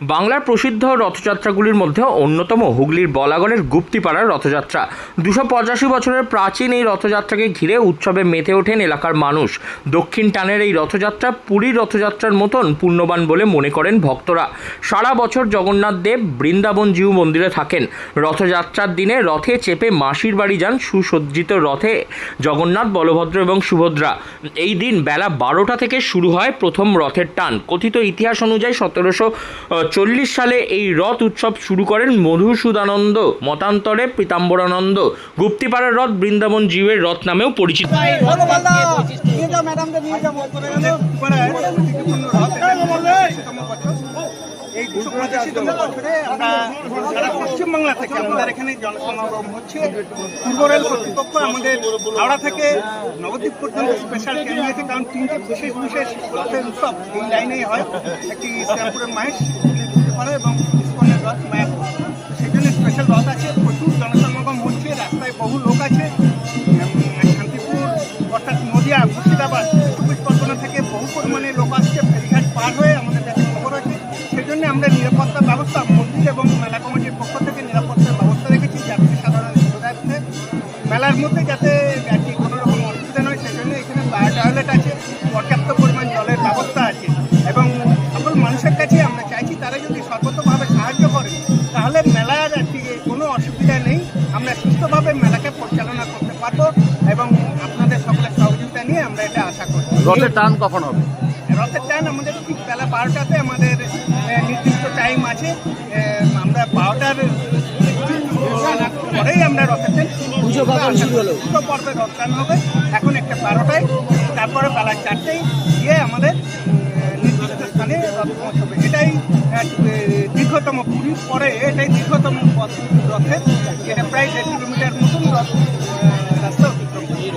বাংলার প্রসিদ্ধ রথযাত্রাগুলির মধ্যে অন্যতম হুগলির বলাগড়ের গুপ্তিপাড়ার রথযাত্রা। দুশো পঁচাশি বছরের প্রাচীন এই রথযাত্রাকে ঘিরে উৎসবে মেতে ওঠেন এলাকার মানুষ। দক্ষিণ টানের এই রথযাত্রা পুরীর রথযাত্রার মতন পুণ্যবান বলে মনে করেন ভক্তরা। সারা বছর জগন্নাথ দেব বৃন্দাবন জিউ মন্দিরে থাকেন। রথযাত্রার দিনে রথে চেপে মাসির বাড়ি যান সুসজ্জিত রথে জগন্নাথ, বলভদ্র এবং সুভদ্রা। এই দিন বেলা বারোটা থেকে শুরু হয় প্রথম রথের টান। কথিত ইতিহাস অনুযায়ী সতেরোশো চল্লিশ সালে এই রথ উৎসব শুরু করেন মধুসূদানন্দ মতান্তরে পীতাম্বরানন্দ গুপ্তিপাড়ার রথ বৃন্দাবন জীবের রথ নামেও পরিচিত এই দুশো পঁচাশিতম বছরে আমরা পশ্চিমবাংলা থেকে আমাদের এখানে জনসমাগম হচ্ছে। পূর্ব রেল কর্তৃপক্ষ আমাদের হাওড়া থেকে নবদ্বীপ পর্যন্ত স্পেশাল ট্রেন নিয়েছে কারণ তিনটে বিশেষ বিশেষ রথের উৎসব এই লাইনেই হয়। একটি শ্যামপুরের মাহেশ পারে এবং ইস্কনের রথ মায়াপুর সেই জন্য স্পেশাল রথ আছে। প্রচুর জনসমাগম হচ্ছে রাস্তায় বহু লোক আছে। শান্তিপুর অর্থাৎ নদিয়া মুর্শিদাবাদ চব্বিশ পরগনা থেকে বহু পরিমাণে লোক আসছে। ফেরিঘাট পার হয়ে আমাদের কাছে খবর আছে। সেই জন্য আমরা নিরাপত্তা ব্যবস্থা মন্দির এবং মেলা কমিটির পক্ষ থেকে মধ্যে যাতে আর কি কোনো রকম অসুবিধা নয় সেই জন্য এখানে ফায়ার টয়লেট আছে পর্যাপ্ত পরিমাণ জলের ব্যবস্থা আছে এবং সকল মানুষের কাছে আমরা চাইছি তারা যদি সর্বতভাবে সাহায্য করে তাহলে মেলার আর কি কোনো অসুবিধা নেই। আমরা সুস্থভাবে মেলাকে পরিচালনা করতে পারব এবং আপনাদের সকলের সহযোগিতা নিয়ে আমরা এটা আশা করি রথের টান কখন হবে? রথের টান আমাদের ঠিক বেলা বারোটাতে আমাদের নির্দিষ্ট টাইম আছে। আমরা বারোটার কখন শুরু হলো? পুজো পর্বে রথ হবে এখন একটা বারোটায়। তারপরে বেলা চারটেই গিয়ে আমাদের নির্দিষ্ট স্থানে রথ পৌঁছবে। এটাই এক, দীর্ঘতম পুরীর পরে এটাই দীর্ঘতম পথ রথের। এটা প্রায় দেড় কিলোমিটার মতন রথ রাস্তা অতিক্রম করবে।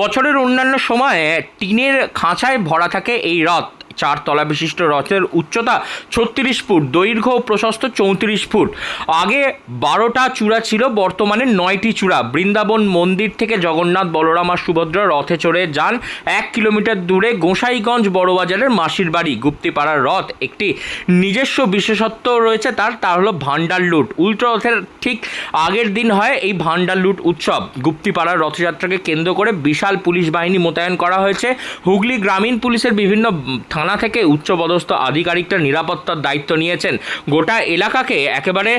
বছরের অন্যান্য সময়ে টিনের খাঁচায় ভরা থাকে এই রথ। চার তলা বিশিষ্ট রথের উচ্চতা ছত্রিশ ফুট, দৈর্ঘ্য প্রশস্ত চৌত্রিশ ফুট। আগে বারোটা চূড়া ছিল, বর্তমানে নয়টি চূড়া। বৃন্দাবন মন্দির থেকে জগন্নাথ, বলরাম আর সুভদ্রা রথে চড়ে যান এক কিলোমিটার দূরে গোসাইগঞ্জ বড়বাজারের মাসির বাড়ি, গুপ্তিপাড়ার রথ। একটি নিজস্ব বিশেষত্ব রয়েছে তার, তা হলো ভান্ডার লুট। উল্টো রথের ঠিক আগের দিন হয় এই ভান্ডার লুট উৎসব। গুপ্তিপাড়ার রথযাত্রাকে কেন্দ্র করে বিশাল পুলিশ বাহিনী মোতায়েন করা হয়েছে। হুগলি গ্রামীণ পুলিশের বিভিন্ন থানা থেকে উচ্চপদস্থ আধিকারিকরা নিরাপত্তার দায়িত্ব নিয়েছেন। গোটা এলাকাকে একেবারে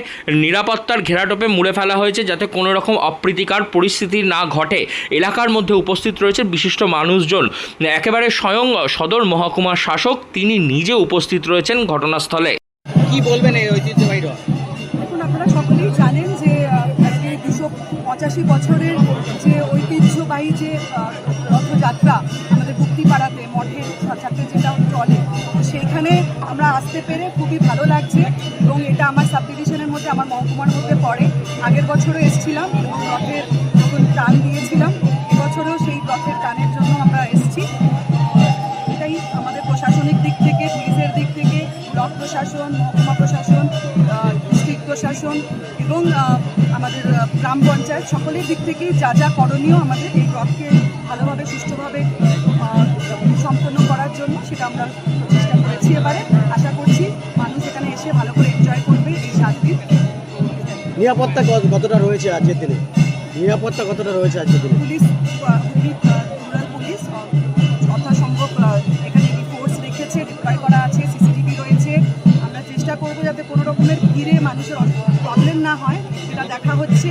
নিরাপত্তার ঘেরাটোপে মুড়ে ফেলা হয়েছে যাতে কোনো রকম অপ্রীতিকর পরিস্থিতি না ঘটে। এলাকার মধ্যে উপস্থিত রয়েছে বিশিষ্ট মানুষজন। একেবারে স্বয়ং সদর মহকুমার শাসক তিনি নিজে উপস্থিত রয়েছেন ঘটনাস্থলে। কি বলবেন এই ঐতিহ্যবাহী এখন আপনারা সকলেই জানেন যে আজকে দুশো পঁচাশি বছরের যে ঐতিহ্যবাহী যে রথযাত্রা আসতে পেরে খুবই ভালো লাগছে এবং এটা আমার সাব ডিভিশনের মধ্যে, আমার মহকুমার মধ্যে পড়ে। আগের বছরও এসেছিলাম এবং রথের যখন টান দিয়েছিলাম। এবছরও সেই রথের টানের জন্য আমরা এসেছি। এটাই আমাদের প্রশাসনিক দিক থেকে, পুলিশের দিক থেকে, ব্লক প্রশাসন, মহকুমা প্রশাসন ডিস্ট্রিক্ট প্রশাসন এবং আমাদের গ্রাম পঞ্চায়েত সকলের দিক থেকেই যা যা করণীয় আমাদের এই রথকে ভালোভাবে, সুষ্ঠুভাবে সম্পন্ন করার জন্য সেটা আমরা চেষ্টা করেছি এবারে। এসে ভালো করে এনজয় করবে এই সাত দিন। নিরাপত্তা কতটা রয়েছে আজকের দিনে? নিরাপত্তা কতটা রয়েছে আজকের দিনে? পুলিশ হুগলি রুরাল পুলিশ যথাসম্ভব এখানে ফোর্স রেখেছে ডিপ্লয় করা আছে সিসিটিভি রয়েছে। আমরা চেষ্টা করব যাতে কোনো রকমের ভিড়ে মানুষের প্রবলেম না হয় সেটা দেখা হচ্ছে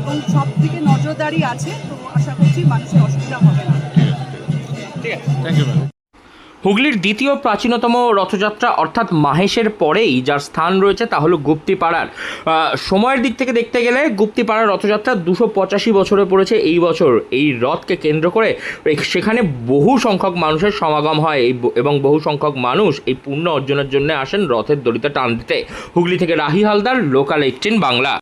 এবং সব দিকে নজরদারি আছে তো আশা করছি মানুষের অসুবিধা হবে না। হুগলির দ্বিতীয় প্রাচীনতম রথযাত্রা অর্থাৎ মাহেশের পরেই যার স্থান রয়েছে তা হলো গুপ্তিপাড়ার। সময়ের দিক থেকে দেখতে গেলে গুপ্তিপাড়ার রথযাত্রা দুশো পঁচাশি বছরে পড়েছে এই বছর। এই রথকে কেন্দ্র করে সেখানে বহু সংখ্যক মানুষের সমাগম হয় এই এবং বহু সংখ্যক মানুষ এই পুণ্য অর্জনের জন্য আসেন রথের দড়িতে টান দিতে। হুগলি থেকে রাহি হালদার লোকাল এইটিন বাংলা।